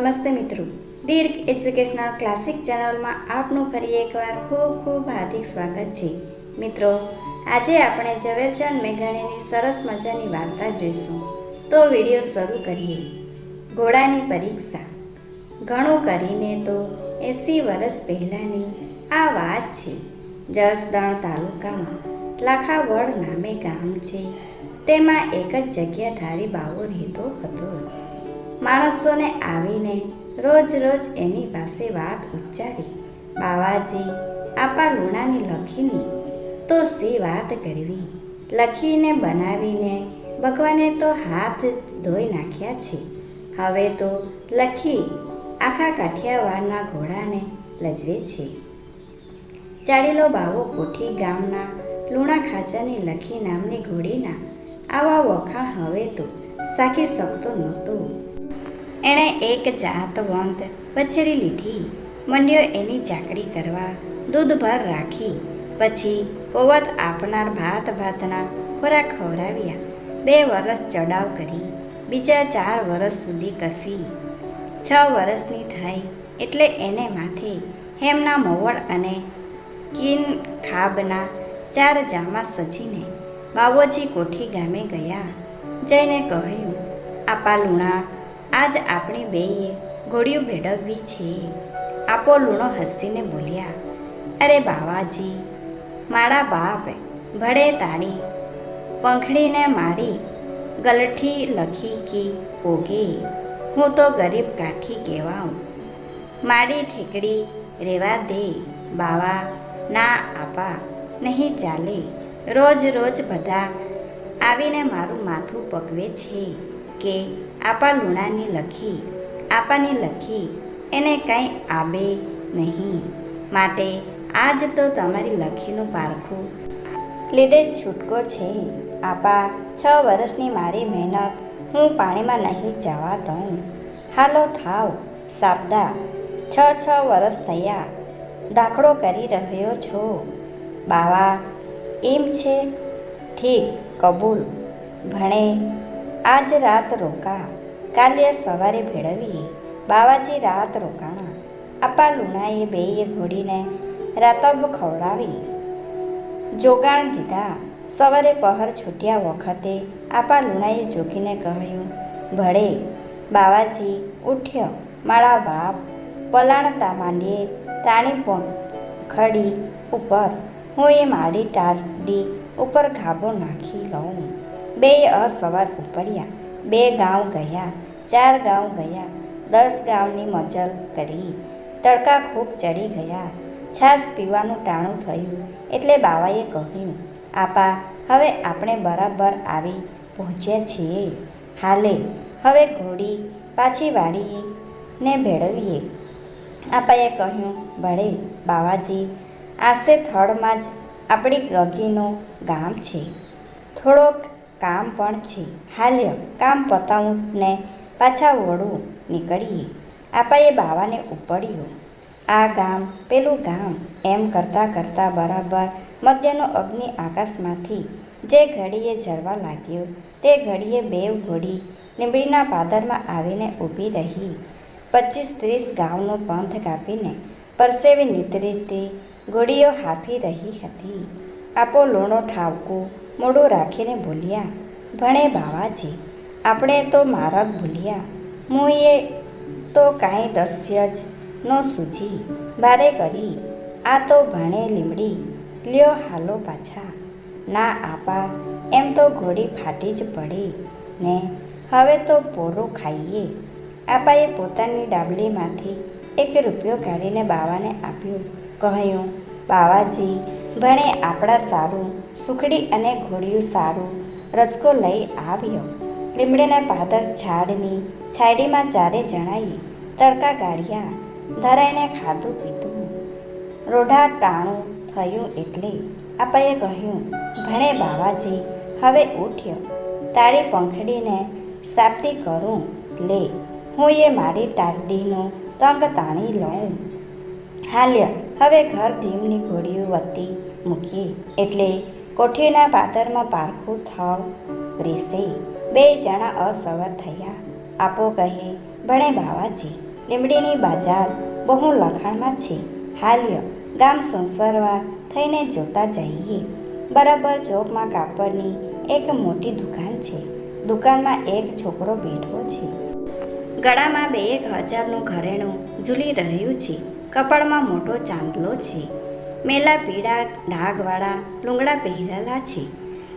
નમસ્તે મિત્રો. દીર્ઘ educational classic ચેનલમાં આપનું ફરી એકવાર ખૂબ ખૂબ હાર્દિક સ્વાગત છે. મિત્રો, આજે આપણે ઝવેરચંદ મેઘાણીની સરસ મજાની વાર્તા જોઈશું. તો વીડિયો શરૂ કરીએ. ઘોડાની પરીક્ષા. ઘણું કરીને તો એંસી વર્ષ પહેલાંની આ વાત છે. જસદણ તાલુકામાં લાખાવડ નામે ગામ છે. તેમાં એક જ જગ્યા ધારી બાવો રહેતો હતો. માણસોને આવીને રોજ રોજ એની પાસે વાત ઉચ્ચારી, બાવાજી, આપા લુણાની લખીની. તો સે વાત કરવી, લખીને બનાવીને ભગવાને તો હાથ ધોઈ નાખ્યા છે. હવે તો લખી આખા કાઠિયાવાડના ઘોડાને લજવે છે. ચાડીલો બાવો કોઠી ગામના લુણા ખાચાની લખી નામની ઘોડીના. આવા વખા હવે તો સાખી શકતો નહોતો. એણે એક જાતવંત વછેરી લીધી. મંડ્યો એની ચાકરી કરવા દૂધભર રાખી. પછી કોવત આપનાર ભાત ભાતના ખોરાક ખવડાવ્યા. બે વરસ ચડાવ કરી, બીજા ચાર વરસ સુધી કસી. છ વર્ષની થઈ એટલે એને માથે હેમના મોવળ અને કિન ખાબના ચાર જામા સજીને બાવોજી કોઠી ગામે ગયા. જઈને કહ્યું, આપા લુણા આજ આપણી બેયે ઘોડીઓ ભેળવવી છે. આપો લૂણો હસીને બોલ્યા, અરે બાવાજી, મારા બાપ ભળે તાળી પંખડીને મારી ગલઠી લખી કી પોગે. હું તો ગરીબ કાઠી કહેવાઉં. મારી ઠેકડી રેવા દે, બાવા, ના આપા, નહીં ચાલે. રોજ રોજ બધા આવીને મારું માથું પકવે છે. કે આપા લુણાની લખી, આપાની લખી, એને કંઈ આબે નહીં. માટે આજ તો તમારી લખીનું પારખું લીધે છૂટકો છે. આપા, છ વર્ષની મારી મહેનત, હું પાણીમાં નહીં જવા દઉં. હાલો થાવ, સાબદા, છ છ વર્ષ થયા, દાખલો કરી રહ્યો છો. બાવા, એમ છે? ઠીક, કબૂલ. ભણે આજ રાત રોકા. કાલે સવારે ભેળવીએ બાવાજી રાત રોકાણા. આપા લુણાએ બેયે ઘોડીને રાતબ ખવડાવી. જોગાણ દીધા. સવારે પહર છૂટ્યા વખતે આપા લુણાએ જોગીને કહ્યું ભળે બાવાજી, ઉઠ્યો. મારા બાપ પલાણતા માંડીએ તાણી ખડી ઉપર. હું એ મારી ટારડી ઉપર ઘાબો નાખી લઉં. બે અસવાર ઉપડ્યા. બે ગાંવ ગયા, ચાર ગાંવ ગયા, દસ ગાંવની મજલ કરી. તડકા ખૂબ ચડી ગયા. છાશ પીવાનું ટાણું થયું એટલે બાવાએ કહ્યું, આપા, હવે આપણે બરાબર આવી પહોંચ્યા છીએ. હાલે, હવે ઘોડી પાછી વાળીને ભેળવીએ. આપાએ કહ્યું ભળે બાવાજી આસે થડમાં જ આપણી ગગીનું ગામ છે. થોડોક કામ પણ છે. હાલ્ય કામ પતાવું ને પાછા વળું નીકળીએ. આપાએ બાવાને ઉપડ્યો. આ ગામ પેલું ગામ એમ કરતાં કરતાં બરાબર મધ્યનો અગ્નિ આકાશમાંથી જે ઘડીએ જરવા લાગ્યો, તે ઘડીએ બેવ ઘોડી લીંબડીના પાદરમાં આવીને ઊભી રહી. પચીસ ત્રીસ ગામનો પંથ કાપીને પરસેવી નીતરીતી ઘોડીઓ હાફી રહી હતી. આપો લોણો ઠાવકું મોડું રાખીને બોલ્યા, ભણે બાવાજી, આપણે તો મારગ ભૂલ્યા. મુએ તો કાંઈ દસ્ય જ ન સૂજી. બારે કરી, આ તો ભણે લીમડી. લ્યો હાલો પાછા. ના આપા, એમ તો ઘોડી ફાટી જ પડી. ને હવે તો પોરું ખાઈએ. આપાએ પોતાની ડાબલીમાંથી એક રૂપિયો કાઢીને બાવાને આપ્યું, કહ્યું, બાવાજી ભણે આપણા સારું, સુખડી અને ઘોડિયું સારું રચકો લઈ આવ્યો. લીમડીના પાદર ઝાડની છાયડીમાં ચારે જણાઈ તડકા ગાળ્યા. ધરાઈને ખાધું પીધું. રોઢા ટાણું થયું એટલે આપાએ કહ્યું, ભણે બાવાજી, હવે ઉઠ્યો. તારી પંખડીને સાપતી કરું. લે, હું એ મારી ટારડીનો તંગ તાણી લઉં. હાલ્ય હવે ઘર ધીમની ઘોડીઓ વતી મૂકીએ એટલે કોઠીના પાતરમાં પારખું થાવ રેસે. બે જણા અસવર થયા. આપો કહે, ભણે બાવાજી, લીમડીની બાજાર બહુ લખાણમાં છે. હાલ્ય, ગામ સંસરવા થઈને જોતા જઈએ. બરાબર ચોકમાં કાપડની એક મોટી દુકાન છે. દુકાનમાં એક છોકરો બેઠો છે. ગળામાં બે એક હજારનું ઘરેણું ઝૂલી રહ્યું છે. કપાળમાં મોટો ચાંદલો છે. મેલા પીળા ડાઘવાળા લુંગડા પહેરેલા છે.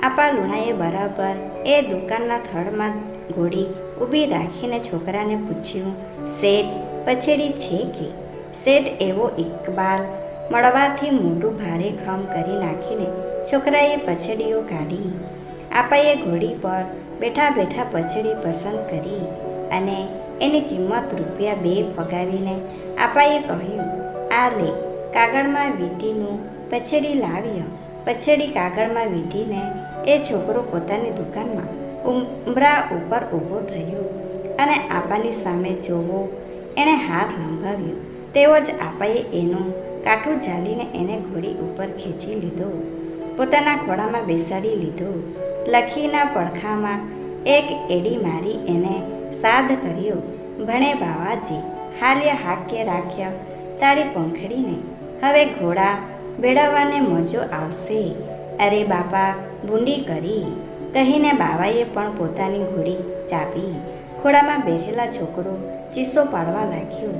આપા લુણાએ બરાબર એ દુકાનના થડમાં ઘોડી ઊભી રાખીને છોકરાને પૂછ્યું, શેઠ, પછેડી છે કે? શેઠ એવો ઇકબાલ મળવાથી મોટું ભારે ખમ કરી નાખીને છોકરાએ પછડીઓ કાઢી. આપાએ ઘોડી પર બેઠા બેઠા પછડી પસંદ કરી અને એની કિંમત રૂપિયા બે ફગાવીને આપાએ કહ્યું, આ લે, કાગળમાં વીંટીનું પછેડી લાવ્યો પછેડી કાગળમાં વીંટીને એ છોકરો પોતાની દુકાનમાં ઉમરા ઉપર ઊભો થયો અને આપાની સામે જોવો, એણે હાથ લંબાવ્યો. તેવો જ આપાએ એનું કાઠું ઝાલીને એને ઘોડી ઉપર ખેંચી લીધો. પોતાના ખોળામાં બેસાડી લીધો. લખીના પડખામાં એક એડી મારી એને સાદ કર્યો. ભણે બાવાજી હાલ્ય હાક્ય રાખ્યા. તાળી પંખડીને. હવે ઘોડા બેડાવાને મજો આવશે. અરે બાપા બુંડી કરી. કહીને બાવાએ પણ પોતાની ઘોડી ચાપી. ખોડામાં બેઠેલા છોકરો ચીસો પાડવા લાગ્યો.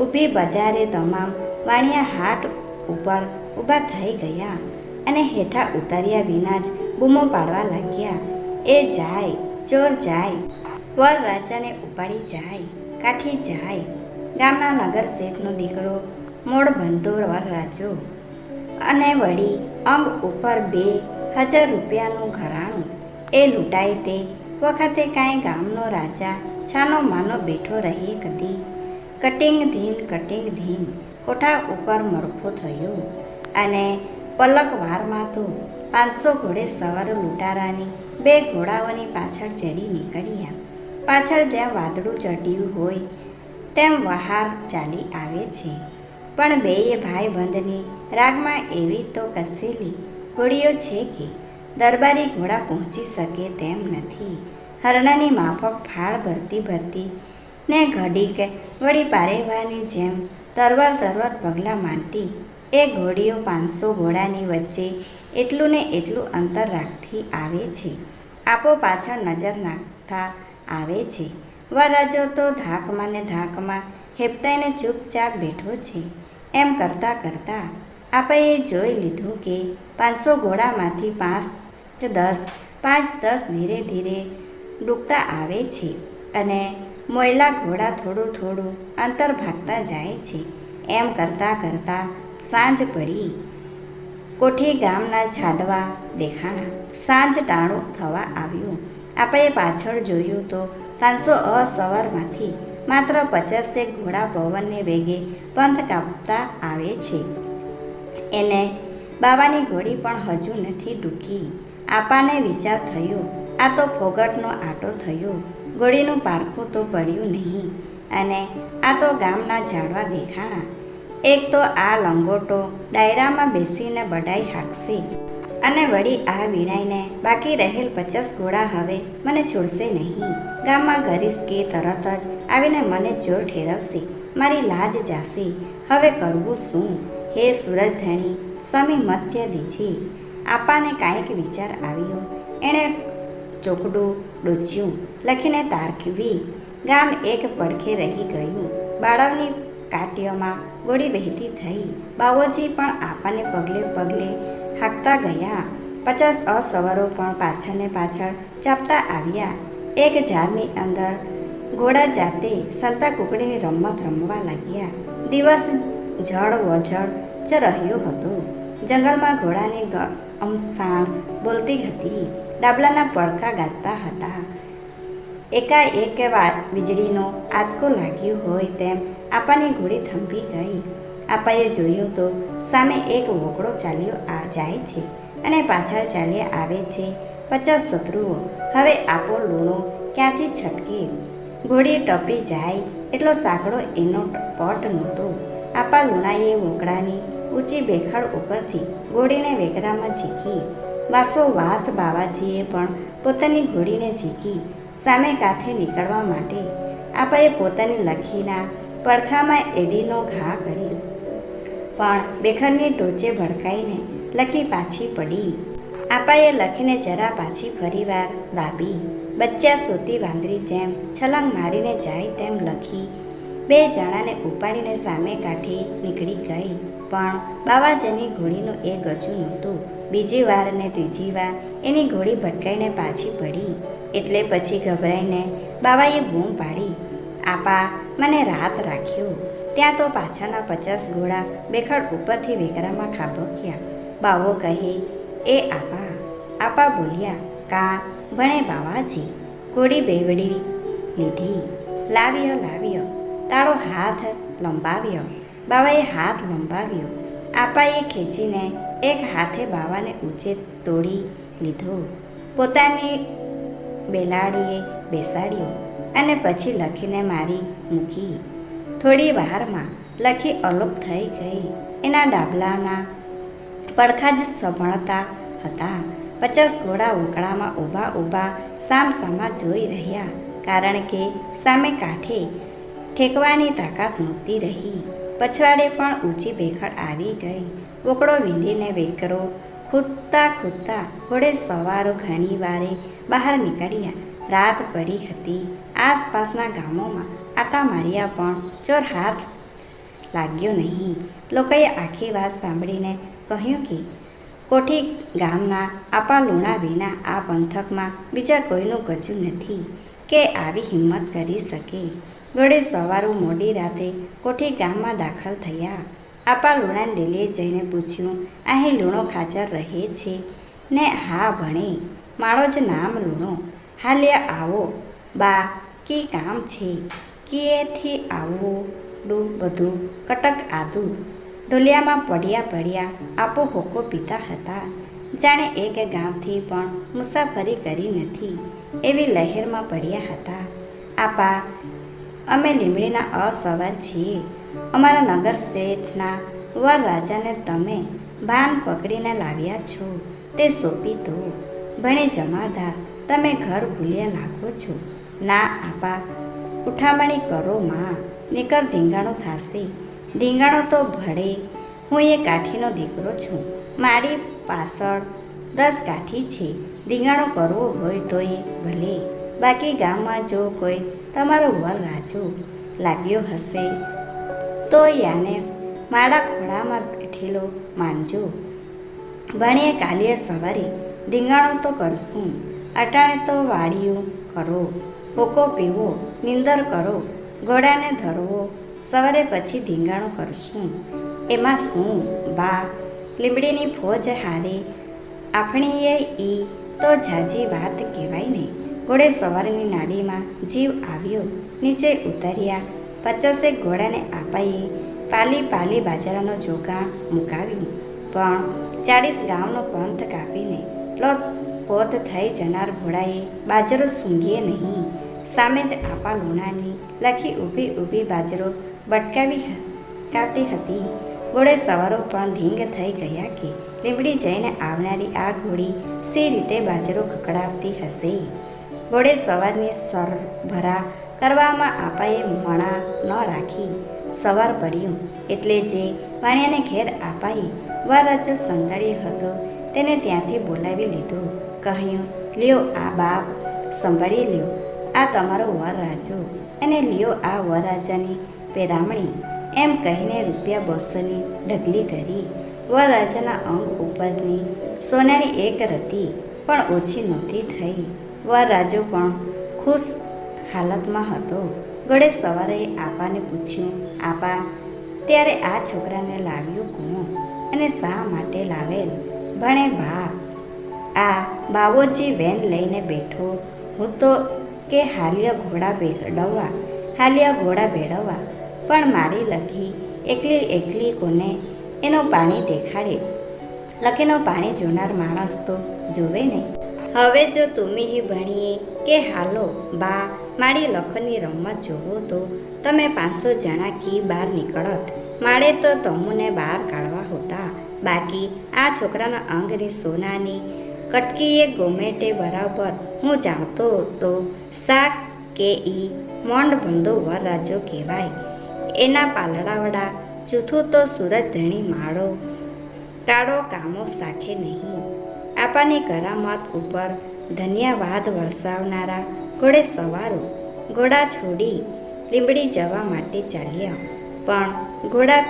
ઊભી બજારે તમામ વાણિયા હાટ ઉપર ઊભા થઈ ગયા અને હેઠા ઉતાર્યા વિના જ બૂમો પાડવા લાગ્યા. એ જાય, ચોર જાય. વર રાજાને ઉપાડી જાય, કાઠી જાય. ગામના નગર શેઠનો દીકરો મોડ બંધો રાજુ અને વળી અંબ ઉપર બે હજાર રૂપિયાનું ઘરાણું. એ લૂંટાય તે વખતે કાંઈ ગામનો રાજા છાનો માનો બેઠો રહી કદી. કટિંગ ધીન કટિંગ ધીન, કોઠા ઉપર મરફો થયો અને પલક વારમાં તો પાંચસો ઘોડે સવાર લૂંટારાની બે ઘોડાઓની પાછળ ચડી નીકળ્યા. પાછળ જ્યાં વાદળું ચડ્યું હોય તેમ વહાર ચાલી આવે છે. પણ બેય ભાઈ બંધની રાગમાં એવી તો કસેલી ઘોડીઓ છે કે દરબારી ઘોડા પહોંચી શકે તેમ નથી. હરણાની માફક ફાળ ભરતી ભરતી ને ઘડીક વળી પારેવાની જેમ તરવાર તરવાર પગલાં માંડી એ ઘોડીઓ પાંચસો ઘોડાની વચ્ચે એટલું ને એટલું અંતર રાખતી આવે છે. આપો પાછળ નજર નાખતા આવે છે. વરરાજો તો ધાકમાં ને ધાકમાં હેપતાઈને ચૂપચાપ બેઠો છે. એમ કરતાં કરતાં આપણે જોઈ લીધું કે પાંચસો ઘોડામાંથી પાંચ દસ પાંચ દસ ધીરે ધીરે ડૂબતા આવે છે અને મોયલા ઘોડા થોડું થોડું અંતર ભાગતા જાય છે. એમ કરતાં કરતાં સાંજ પડી. કોઠી ગામના ઝાડવા દેખાણા. સાંજ ટાણું થવા આવ્યું. આપણે પાછળ જોયું તો પાંચસો અસવારમાંથી માત્ર પચાસેક ઘોડા પવનને વેગે પંથ કાપતા આવે છે. એને બાવાની ઘોડી પણ હજુ નથી ડૂકી આપાને વિચાર થયો, આ તો ફોગટનો આટો થયો. ઘોડીનું પારખું તો પડ્યું નહીં અને આ તો ગામના ઝાડવા દેખાણા. એક તો આ લંગોટો ડાયરામાં બેસીને બડાઈ હાંકશે અને વળી આ વીણાઈને બાકી રહેલ પચાસ ઘોડા હવે મને છોડશે નહીં. ગામમાં ગરીશ કે તરત જ આવીને મને જોર ઠેરવશે. મારી લાજ જાશે. હવે કરવું શું? હે સુરજધણી, સ્વામી મધ્ય દીજે. આપાને કાંઈક વિચાર આવ્યો. એણે ચોકડું ડોચ્યું, લખીને તારખવી. ગામ એક પડખે રહી ગયું. બાળવની કાટીઓમાં ગોળી વહેતી થઈ. બાવોજી પણ આપાને પગલે પગલે હાંકતા ગયા. પચાસ અસવરો પણ પાછળને પાછળ ચાપતા આવ્યા. એક ઝાડની અંદર ઘોડા જાતે સંતા કુકડીની રમત રમવા લાગ્યા. દિવસ જળ વજળ જ રહ્યો હતો. જંગલમાં ઘોડાની અમસાણ બોલતી હતી. ડાબલાના પડકા ગાતા હતા. એકાએક વાર વીજળીનો આંચકો લાગ્યો હોય તેમ આપાની ઘોડી થંભી ગઈ. આપાએ જોયું તો સામે એક વોકડો ચાલ્યો આ જાય છે અને પાછળ ચાલ્યા આવે છે. પચાસ શત્રુઓ હવે આપો લૂણો ક્યાંથી છટકે? ઘોડી ટપી જાય એટલો સાંકડો એનો પટ નહોતો. આપા લુણાએ મોકળાની ઊંચી બેખાડ ઉપરથી ઘોડીને વેકરામાં ઝીકી. વાસો વાસ બાવાજીએ પણ પોતાની ઘોડીને ઝીકી સામે કાંઠે નીકળવા માટે. આપાએ પોતાની લખીના પડખામાં એડીનો ઘા કર્યો પણ બેખરની ટોચે ભડકાઈને લખી પાછી પડી. આપાએ લખીને જરા પાછી ફરીવાર દાબી બચ્ચા સોતી વાંદરી જેમ છલાંગ મારીને જાય તેમ લખી. બે જણાને ઉપાડીને સામે કાંઠે નીકળી ગઈ. પણ બાવાજીની ઘોડીનું એ ગજું નહોતું. બીજી વાર ને ત્રીજી વાર એની ઘોડી ભટકાઈને પાછી પડી. એટલે પછી ગભરાઈને બાવાએ બૂમ પાડી. આપા, મને રાત રાખ્યો. ત્યાં તો પાછાના પચાસ ઘોડા બેખડ ઉપરથી વેકરામાં ખાબક્યા બાવો કહે એ આપા. આપા બોલ્યા, કા, ભણે બાવાજી ઘોડી બેવડી લીધી. લાવ્યો લાવ્યો. તારો હાથ લંબાવ્યો. બાવાએ હાથ લંબાવ્યો. આપાએ ખેંચીને એક હાથે બાવાને ઊંચે તોડી લીધો. પોતાની બેલાડીએ બેસાડ્યો અને પછી લખીને મારી મૂકી. થોડી વારમાં લખી અલોપ થઈ ગઈ. એના ડાબલાના પડખા જ સંભળતા હતા. પચાસ ઘોડા ઉકળામાં ઊભા ઊભા સામ સામા જોઈ રહ્યા, કારણ કે સામે કાંઠે ઠેકવાની તાકાત નહોતી રહી. પછવાડે પણ ઊંચી ભેખડ આવી ગઈ. વોકડો વીંધીને વેકરો ખૂદતા ખૂદતા ઘોડે સવારો ઘણી વારે બહાર નીકળ્યા. રાત પડી હતી. આસપાસના ગામોમાં આટા માર્યા પણ ચોર હાથ લાગ્યો નહીં. લોકોએ આખી વાત સાંભળીને કહ્યું કે, કોઠી ગામમાં આપા લુણા વિના આ પંથકમાં બીજા કોઈનું ગજું નથી. કે આવી હિંમત કરી શકે. ગળે સવારું મોડી રાતે કોઠી ગામમાં દાખલ થયા. આપા લુણા ડેલીએ જઈને પૂછ્યું, અહીં લૂણો ખાચર રહે છે? ને હા ભણે, મારો જ નામ લૂણો. હાલ્યા આવો, બા, કી કામ છે? કીએથી આવડું બધું કટક આદું. ઢોલિયામાં પડ્યા પડ્યા આપો હોકો પીતા હતા. જાણે એક ગામથી પણ મુસાફરી કરી નથી. એવી લહેરમાં પડ્યા હતા. આપા, અમે લીમડીના અસવાર છીએ. અમારા નગર શેઠના વર રાજાને તમે ભાન પકડીને લાવ્યા છો. તે સોંપી દો. ભણે જમાદાર, તમે ઘર ભૂલ્યા લાગો છો. ના આપા, ઉઠામણી કરો માં. નીકર ધીંગાણો થાશે ધીંગાણો તો ભળે હું એ કાઠીનો દીકરો છું મારી પાછળ દસ કાઠી છે ધીંગાણો કરવો હોય તો એ ભલે બાકી ગામમાં જો કોઈ તમારો વર રાજો લાગ્યો હશે તો યાને મારા ખોળામાં બેઠેલો માનજો ભણીએ કાલીએ સવારે ધીંગાણો તો કરશું અટાણે તો વાડિયું કરો હોકો પીવો નિંદર કરો ઘોડાને ધરવો. સવારે પછી ધીંગાણું કરશું. એમાં શું બા લીમડીની ફોજ હારે. આફણીએ ઈ તો ઝાજી વાત કહેવાય ને. ઘોડે સવારની નાડીમાં જીવ આવ્યો. નીચે ઉતર્યા. પચાસેક ઘોડાને આપાઈએ પાલી પાલી બાજરાનો જોગાણ મુકાવ્યું. પણ ચાળીસ ગામનો પંથ કાપીને લોત પોત થઈ જનાર ઘોડાએ બાજરો સૂંઘીએ નહીં. સામે જ આપા લુણાની લખી ઊભી ઊભી બાજરો બટકાવી કાતી હતી. ઘોડે સવારો પણ ધીંગ થઈ ગયા કે લીમડી જઈને આવનારી આ ઘોડી સી રીતે બાજરો કકડાવતી હશે. ઘોડે સવારની સરભરા કરવામાં આપાએ મણા ન રાખી. સવાર પડ્યું એટલે જે વાણિયાને ઘેર આપાએ વરરાજો સંતાડ્યો હતો. તેને ત્યાંથી બોલાવી લીધો. કહ્યું, લ્યો આ બાપ. સંભાળી લ્યો. આ તમારો વરરાજો અને લ્યો આ વરરાજાની પેરામણી. એમ કહીને રૂપિયા બસોની ઢગલી કરી. વરરાજાના અંગ ઉપરની સોનાની એક રતી પણ ઓછી નહોતી થઈ. વરરાજો પણ ખુશ હાલતમાં હતો. ગળે સવારે આપાને પૂછ્યું, આપા, ત્યારે આ છોકરાને લાવ્યું કોણ? અને શા માટે લાવેલ? ભણે ભા. આ બાવોજી વેન લઈને બેઠો. હું તો કે હાલિયા ઘોડા ભેડવવા, હાલિયા ઘોડા ભેળવવા પણ મારી લખી એકલી એકલી કોને? એનું પાણી દેખાડે. લખીનું પાણી જોનાર માણસ તો જોવે ને? હવે જો તુમી ભણીએ કે હાલો બા, મારી લખનની રમત જોવો તો તમે પાંચસો જણા કી બહાર નીકળત. મારે તો તમુને બહાર કાઢવા હોતા. બાકી આ છોકરાના અંગની સોનાની. કટકીએ ગોમેટે બરાબર હું જાણતો તો શાક કે ઈ મોંડ બંધો વરરાજો કહેવાય. એના પાલડાવડા જૂથું તો સુરત ધણી માળો. કાળો કામો સાખે નહીં. આપાની કરામત ઉપર ધન્યવાદ વરસાવનારા ઘોડે સવારો, ઘોડા છોડી લીંબડી જવા માટે ચાલ્યા. પણ ઘોડા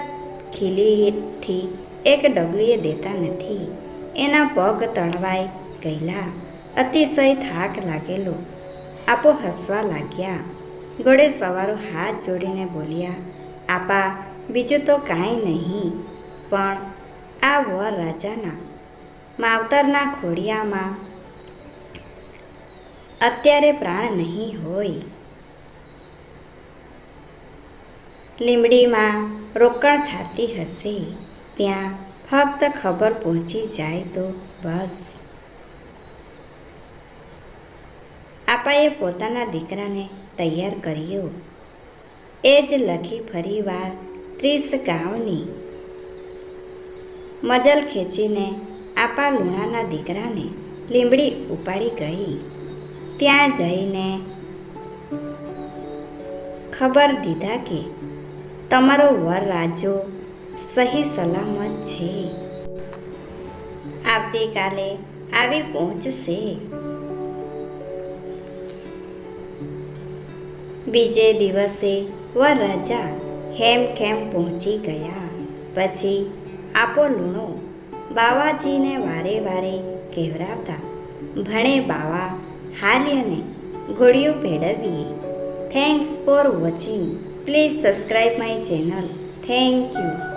ખીલીથી એક ડગલીએ દેતા નથી. એના પગ તણવાઈ ગયેલા. અતિશય થાક લાગેલો. આપો હસવા લાગ્યા. ઘોડે સવારો હાથ જોડીને બોલ્યા, આપા, બીજું તો કાંઈ નહીં, પણ આ વર રાજાના માવતરના ખોડિયામાં અત્યારે પ્રાણ નહીં હોય. લીમડીમાં રોકણ થતી હશે, ત્યાં ફક્ત ખબર પહોંચી જાય તો બસ. આપાએ પોતાના દીકરાને તૈયાર કર્યો. એ જ લખી ફરીવાર ત્રીસ ગાંવની. મજલ ખેંચીને આપા લુણાના દીકરાને લીંબડી ઉપાડી ગઈ. ત્યાં જઈને ખબર દીધા કે તમારો વર રાજો સહી સલામત છે. આવતીકાલે આવી પહોંચશે. બીજે દિવસે વર રાજા હેમ ખેમ પહોંચી ગયા. પછી આપો લૂણો બાવાજીને વારે વારે કહેવરાવતા, ભણે બાવા, હાલ્યને ઘોડિયું ભેળવીએ. Thanks for watching please subscribe my channel thank you